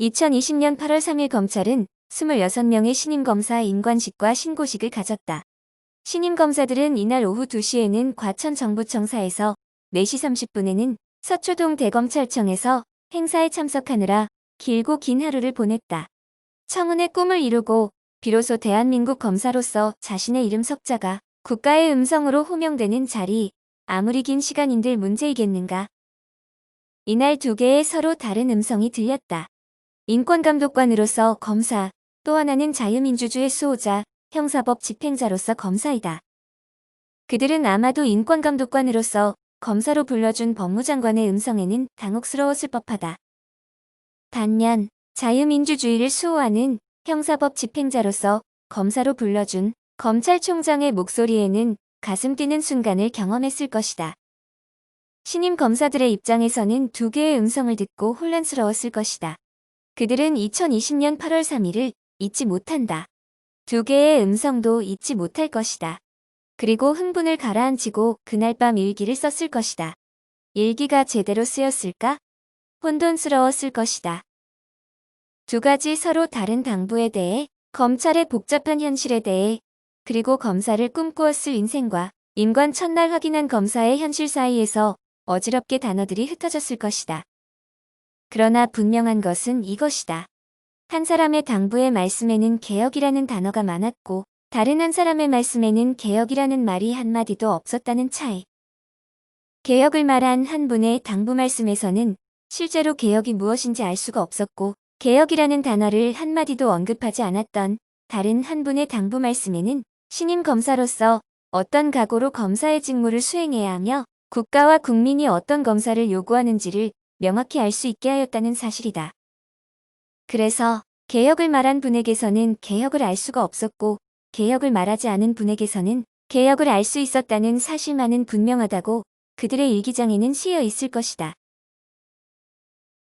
2020년 8월 3일 검찰은 26명의 신임검사 임관식과 신고식을 가졌다. 신임검사들은 이날 오후 2시에는 과천정부청사에서 4시 30분에는 서초동 대검찰청에서 행사에 참석하느라 길고 긴 하루를 보냈다. 청운의 꿈을 이루고 비로소 대한민국 검사로서 자신의 이름 석자가 국가의 음성으로 호명되는 자리, 아무리 긴 시간인들 문제이겠는가. 이날 두 개의 서로 다른 음성이 들렸다. 인권감독관으로서 검사, 또 하나는 자유민주주의 수호자, 형사법 집행자로서 검사이다. 그들은 아마도 인권감독관으로서 검사로 불러준 법무장관의 음성에는 당혹스러웠을 법하다. 반면 자유민주주의를 수호하는 형사법 집행자로서 검사로 불러준 검찰총장의 목소리에는 가슴 뛰는 순간을 경험했을 것이다. 신임 검사들의 입장에서는 두 개의 음성을 듣고 혼란스러웠을 것이다. 그들은 2020년 8월 3일을 잊지 못한다. 두 개의 음성도 잊지 못할 것이다. 그리고 흥분을 가라앉히고 그날 밤 일기를 썼을 것이다. 일기가 제대로 쓰였을까? 혼돈스러웠을 것이다. 두 가지 서로 다른 당부에 대해, 검찰의 복잡한 현실에 대해, 그리고 검사를 꿈꾸었을 인생과 임관 첫날 확인한 검사의 현실 사이에서 어지럽게 단어들이 흩어졌을 것이다. 그러나 분명한 것은 이것이다. 한 사람의 당부의 말씀에는 개혁이라는 단어가 많았고 다른 한 사람의 말씀에는 개혁이라는 말이 한마디도 없었다는 차이. 개혁을 말한 한 분의 당부 말씀에서는 실제로 개혁이 무엇인지 알 수가 없었고 개혁이라는 단어를 한마디도 언급하지 않았던 다른 한 분의 당부 말씀에는 신임 검사로서 어떤 각오로 검사의 직무를 수행해야 하며 국가와 국민이 어떤 검사를 요구하는지를 명확히 알 수 있게 하였다는 사실이다. 그래서 개혁을 말한 분에게서는 개혁을 알 수가 없었고 개혁을 말하지 않은 분에게서는 개혁을 알 수 있었다는 사실만은 분명하다고 그들의 일기장에는 쓰여 있을 것이다.